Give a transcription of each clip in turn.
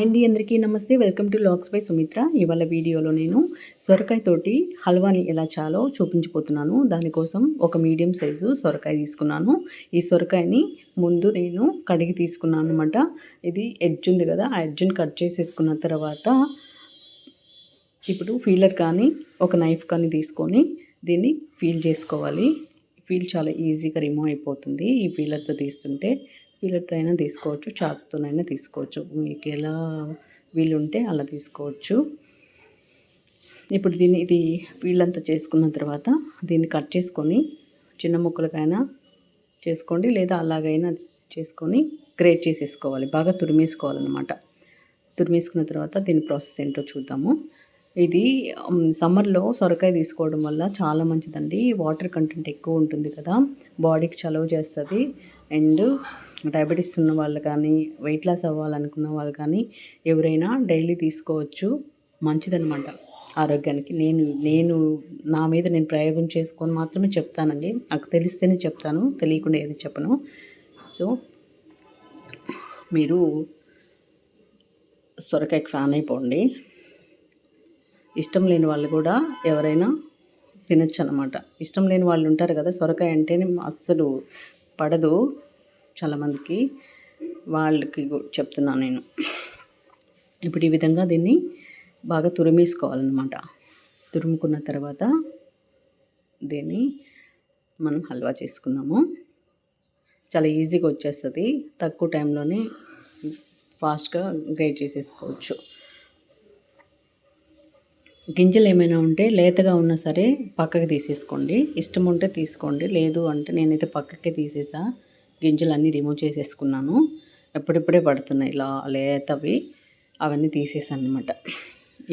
అండి అందరికీ నమస్తే. వెల్కమ్ టు లాక్స్ బై సుమిత్ర ఇవాళ వీడియోలో నేను సొరకాయ తోటి హల్వాని ఎలా చాలో చూపించిపోతున్నాను దానికోసం ఒక మీడియం సైజు సొరకాయ తీసుకున్నాను. ఈ సొరకాయని ముందు నేను కడిగి తీసుకున్నాను అనమాట ఇది ఎడ్జ్ ఉంది కదా ఆ ఎడ్జ్ని కట్ చేసేసుకున్న తర్వాత ఇప్పుడు ఫీలర్ కానీ ఒక నైఫ్ కానీ తీసుకొని దీన్ని ఫీల్ చేసుకోవాలి. ఫీల్ చాలా ఈజీగా రిమూవ్ అయిపోతుంది ఈ ఫీలర్తో తీస్తుంటే. ఫీలర్తో అయినా తీసుకోవచ్చు చాకుతోనైనా తీసుకోవచ్చు. మీకు ఎలా వీలుంటే అలా తీసుకోవచ్చు. ఇప్పుడు దీన్ని ఇది వీళ్ళంతా చేసుకున్న తర్వాత దీన్ని కట్ చేసుకొని చిన్న ముక్కలకైనా చేసుకోండి లేదా అలాగైనా చేసుకొని గ్రేట్ చేసేసుకోవాలి. బాగా తురిమేసుకోవాలన్నమాట. తురిమేసుకున్న తర్వాత దీని ప్రాసెస్ ఏంటో చూద్దాము. ఇది సమ్మర్లో సొరకాయ తీసుకోవడం వల్ల చాలా మంచిదండి. వాటర్ కంటెంట్ ఎక్కువ ఉంటుంది కదా బాడీకి చలవ చేస్తుంది. అండ్ డయాబెటీస్ ఉన్న వాళ్ళు కానీ వెయిట్ లాస్ అవ్వాలనుకున్న వాళ్ళు కానీ ఎవరైనా డైలీ తీసుకోవచ్చు. మంచిదనమాట ఆరోగ్యానికి. నేను నేను నా మీద నేను ప్రయోగం చేసుకొని మాత్రమే చెప్తానండి. నాకు తెలిస్తేనే చెప్తాను తెలియకుండా ఏది చెప్పను. సో మీరు సొరకాయకి ఫ్యాన్ అయిపోండి. ఇష్టం లేని వాళ్ళు కూడా ఎవరైనా తినచ్చు అనమాట ఇష్టం లేని వాళ్ళు ఉంటారు కదా సొరకాయ అంటేనే అస్సలు పడదు చాలామందికి వాళ్ళకి చెప్తున్నాను నేను. ఇప్పుడు ఈ విధంగా దీన్ని బాగా తురిమేసుకోవాలన్నమాట. తురుముకున్న తర్వాత దీన్ని మనం హల్వా చేసుకుందాము. చాలా ఈజీగా వచ్చేస్తుంది. తక్కువ టైంలోనే ఫాస్ట్గా గ్రైడ్ చేసేసుకోవచ్చు. గింజలు ఏమైనా ఉంటే లేతగా ఉన్నా సరే పక్కకి తీసేసుకోండి. ఇష్టం ఉంటే తీసుకోండి. లేదు అంటే నేనైతే పక్కకే తీసేసా. గింజలు అన్నీ రిమూవ్ చేసేసుకున్నాను. ఎప్పుడెప్పుడే పడుతున్నాయి. ఇలా లేతవి. అవన్నీ తీసేసాను అనమాట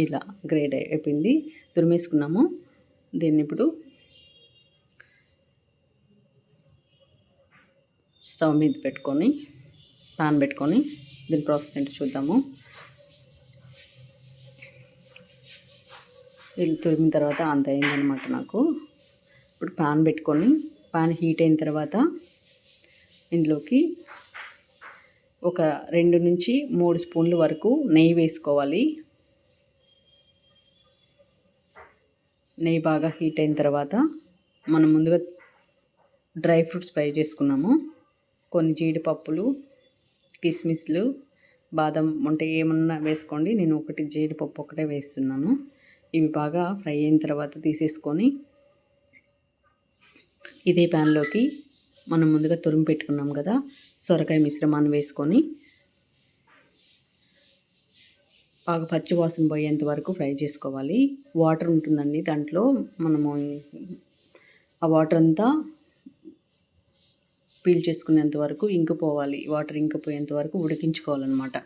ఇలా గ్రేడ్ అయిపోయింది. తురిమేసుకున్నాము దీన్ని ఇప్పుడు స్టవ్ మీద పెట్టుకొని పాన్ పెట్టుకొని దీని ప్రాసెస్ ఏంటో చూద్దాము. ఇది తురిమిన తర్వాత అంత అయిందనమాట నాకు. ఇప్పుడు పాన్ పెట్టుకొని పాన్ హీట్ అయిన తర్వాత ఇందులోకి ఒక రెండు నుంచి మూడు స్పూన్ల వరకు నెయ్యి వేసుకోవాలి. నెయ్యి బాగా హీట్ అయిన తర్వాత మనం ముందుగా డ్రై ఫ్రూట్స్ ఫ్రై చేసుకున్నాము. కొన్ని జీడిపప్పులు కిస్మిస్లు బాదం ఉంటే ఏమన్నా వేసుకోండి. నేను ఒకటి జీడిపప్పు ఒకటే వేస్తున్నాను. ఇవి బాగా ఫ్రై అయిన తర్వాత తీసేసుకొని ఇదే ప్యాన్లోకి మనం ముందుగా తురిమి పెట్టుకున్నాం కదా సొరకాయ మిశ్రమాన్ని వేసుకొని. బాగా పచ్చి వాసన పోయేంత వరకు ఫ్రై చేసుకోవాలి. వాటర్ ఉంటుందండి దాంట్లో. మనము ఆ వాటర్ అంతా పీల్ చేసుకునేంత వరకు ఇంకిపోవాలి. వాటర్ ఇంకిపోయేంత వరకు ఉడికించుకోవాలన్నమాట.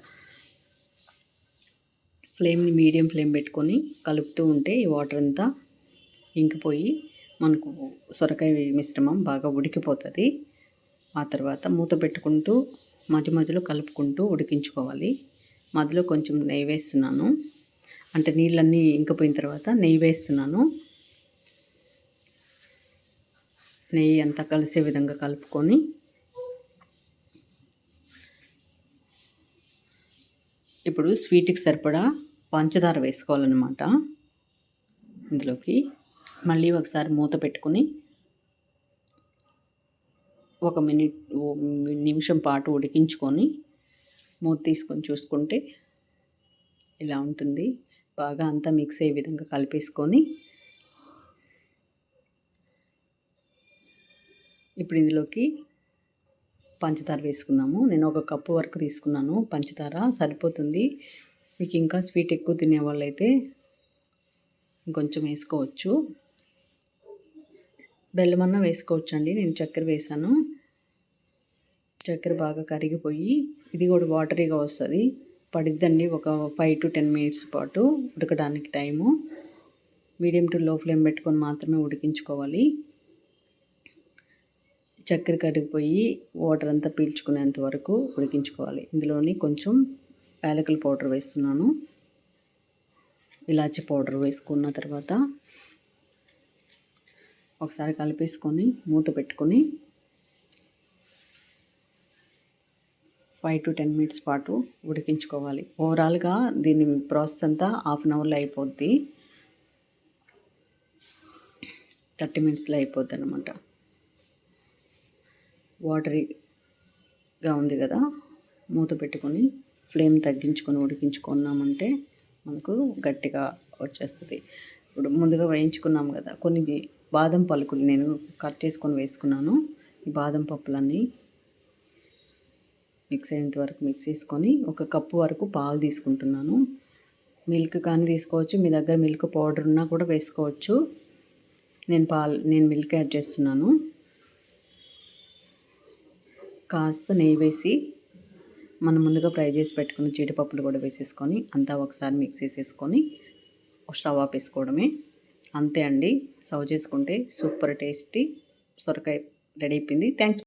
ఫ్లేమ్ని మీడియం ఫ్లేమ్ పెట్టుకొని కలుపుతూ ఉంటే ఈ వాటర్ అంతా ఇంకిపోయి మనకు సొరకాయ మిశ్రమం బాగా ఉడికిపోతుంది. ఆ తర్వాత మూత పెట్టుకుంటూ మధ్య మధ్యలో కలుపుకుంటూ ఉడికించుకోవాలి. మధ్యలో కొంచెం నెయ్యి వేస్తున్నాను. అంటే నీళ్ళన్నీ ఇంకిపోయిన తర్వాత నెయ్యి వేస్తున్నాను. నెయ్యి అంతా కలిసే విధంగా కలుపుకొని ఇప్పుడు స్వీట్కి సరిపడా పంచదార వేసుకోవాలన్నమాట. ఇందులోకి మళ్ళీ ఒకసారి మూత పెట్టుకొని ఒక మినిట్ నిమిషం పాటు ఉడికించుకొని మూత తీసుకొని చూసుకుంటే ఇలా ఉంటుంది. బాగా అంతా మిక్స్ అయ్యే విధంగా కలిపేసుకొని ఇప్పుడు ఇందులోకి పంచదార వేసుకున్నాము నేను ఒక కప్పు వరకు తీసుకున్నాను. పంచదార సరిపోతుంది. మీకు ఇంకా స్వీట్ ఎక్కువ తినే వాళ్ళైతే ఇంకొంచెం వేసుకోవచ్చు. బెల్లం అన్న వేసుకోవచ్చు అండి నేను చక్కెర వేసాను. చక్కెర బాగా కరిగిపోయి ఇది కూడా వాటరీగా వస్తుంది. పడిద్దండి ఒక ఫైవ్ టు టెన్ మినిట్స్ పాటు ఉడకడానికి time. Medium to low flame పెట్టుకొని మాత్రమే ఉడికించుకోవాలి. చక్కెర కరిగిపోయి వాటర్ అంతా పీల్చుకునేంత వరకు ఉడికించుకోవాలి. ఇందులోని కొంచెం యాలకుల పౌడర్ వేస్తున్నాను. ఇలాచి పౌడర్ వేసుకున్న తర్వాత ఒకసారి కలిపేసుకొని మూత పెట్టుకొని ఫైవ్ టు టెన్ మినిట్స్ పాటు ఉడికించుకోవాలి. ఓవరాల్గా దీని ప్రాసెస్ అంతా హాఫ్ అన్ అవర్లో అయిపోద్ది. థర్టీ మినిట్స్లో అయిపోద్ది అనమాట వాటరీగా ఉంది కదా మూత పెట్టుకొని ఫ్లేమ్ తగ్గించుకొని ఉడికించుకున్నామంటే మనకు గట్టిగా వచ్చేస్తుంది. ఇప్పుడు ముందుగా వేయించుకున్నాం కదా కొన్ని బాదం పలుకులు నేను కట్ చేసుకొని వేసుకున్నాను. ఈ బాదం పప్పులన్నీ మిక్స్ అయ్యేంత వరకు మిక్స్ చేసుకొని ఒక కప్పు వరకు పాలు తీసుకుంటున్నాను. మిల్క్ కానీ తీసుకోవచ్చు మీ దగ్గర మిల్క్ పౌడర్ ఉన్నా కూడా వేసుకోవచ్చు. నేను పాలు నేను మిల్క్ యాడ్ చేస్తున్నాను. కాస్త నెయ్యి వేసి మనం ముందుగా ఫ్రై చేసి పెట్టుకున్న జీడిపప్పులు కూడా వేసేసుకొని అంతా ఒకసారి మిక్స్ చేసేసుకొని స్టవ్ ఆపేసుకోవడమే. అంతే అండి. సర్వ్ చేసుకుంటే సూపర్ టేస్టీ సొరకాయ రెడీ అయిపోయింది. థ్యాంక్స్